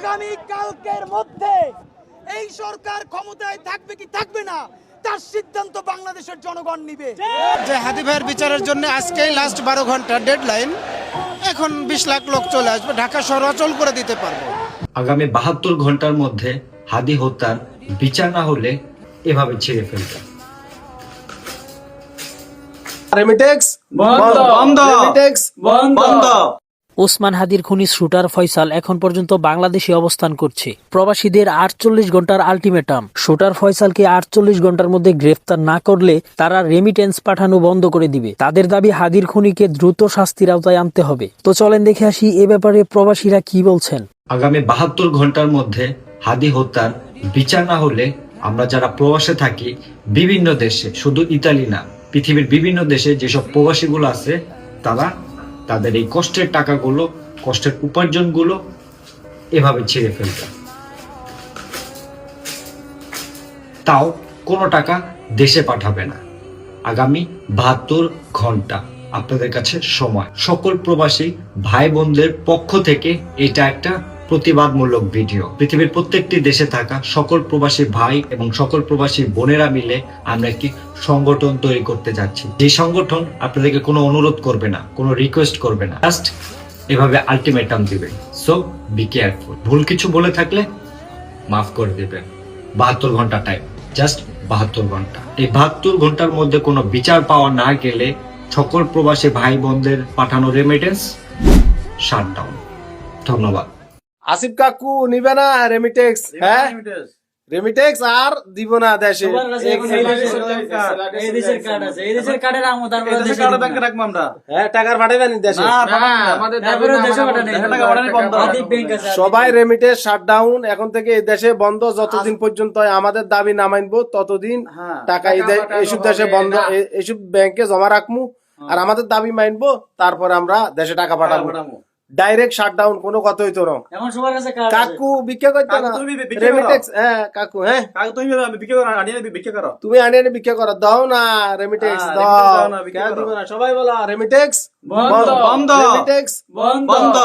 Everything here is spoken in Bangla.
আগামী কালকের মধ্যে এই সরকার ক্ষমতায় থাকবে কি থাকবে না তার সিদ্ধান্ত বাংলাদেশের জনগণ নিবে। যে হাদি ভাইয়ের বিচারের জন্য আজকেই লাস্ট বারো ঘণ্টা ডেডলাইন এখন বিশ লাখ লোক চলে আসবে ঢাকা শহর অচল করে দিতে পারব। আগামী বাহাত্তর ঘণ্টার মধ্যে হাদি হত্যার বিচার না হলে এভাবে ছেড়ে ফেলতে রেমিটেক্স বন্ধ। বন্ধ। রেমিটেক্স বন্ধ। ওসমান হাদির খুনি শুটার ফয়সাল এখন পর্যন্ত বাংলাদেশে অবস্থান করছে। প্রবাসীদের আটচল্লিশ ঘণ্টার আলটিমেটাম। শুটার ফয়সালকে আটচল্লিশ ঘণ্টার মধ্যে গ্রেফতার না করলে তারা রেমিটেন্স পাঠানো বন্ধ করে দিবে। তাদের দাবি হাদির খুনিকে দ্রুত শাস্তির আওতায় আনতে হবে। তো চলেন দেখে আসি এ ব্যাপারে প্রবাসীরা কি বলছেন। আগামী বাহাত্তর ঘণ্টার মধ্যে হাদি হত্যার বিচার না হলে আমরা যারা প্রবাসে থাকি, বিভিন্ন দেশে, শুধু ইতালি না, পৃথিবীর বিভিন্ন দেশে যেসব প্রবাসীগুলো আছে, তারা তাদের এই কষ্টের টাকাগুলো, কষ্টের উপার্জনগুলো এভাবে ছেড়ে ফেলত তাও কোনো টাকা দেশে পাঠাবে না। আগামী বাহাত্তর ঘণ্টা আপনাদের কাছে সময়। সকল প্রবাসী ভাই বোনদের পক্ষ থেকে এটা একটা প্রতিবাদমূলক ভিডিও। পৃথিবীর প্রত্যেকটি দেশে থাকা সকল প্রবাসী ভাই এবং সকল প্রবাসী বোনেরা মিলে আমরা একটি সংগঠন তৈরি করতে যাচ্ছি। যে সংগঠন আপনাদেরকে কোনো অনুরোধ করবে না, কোনো রিকোয়েস্ট করবে না জাস্ট এভাবে আলটিমেটাম দিবে। সো বি কেয়ারফুল ভুল কিছু বলে থাকলে মাফ করে দেবেন। বাহাত্তর ঘণ্টা টাইম জাস্ট বাহাত্তর ঘণ্টা। এই বাহাত্তর ঘণ্টার মধ্যে কোনো বিচার পাওয়া না গেলে সকল প্রবাসী ভাই বোনদের পাঠানো রেমিটেন্স শাটডাউন ধন্যবাদ। আসিফ কাকু নিবে না রেমিটেক্স হ্যাঁ? রেমিটেক্স আর দিব না দেশে। হ্যাঁ টাকার পাঠাবেন দেশে। সবাই রেমিটেন্স শাটডাউন এখন থেকে এই দেশে বন্ধ যতদিন পর্যন্ত আমাদের দাবি না মানবো ততদিন টাকা এই এইসব দেশে বন্ধ এইসব ব্যাংকে জমা রাখব আর আমাদের দাবি মানবো তারপরে আমরা দেশে টাকা পাঠাবো। ডাইরেক্ট শাটডাউন কোনো কথা হইতো না এখন সবার কাছে কাকু ভিক্ষা করতে না কাকু, তুমি ভিক্ষা করো। রেমিটেক্স হ্যাঁ কাকু হ্যাঁ তুমি আনি আনি ভিক্ষা করো দাও না রেমিটেক্স হ্যাঁ, দাও না, ভিক্ষা করো। দিব না? সবাই বলা রেমিটেক্স বন্ধ। বন্ধ। রেমিটেক্স বন্ধ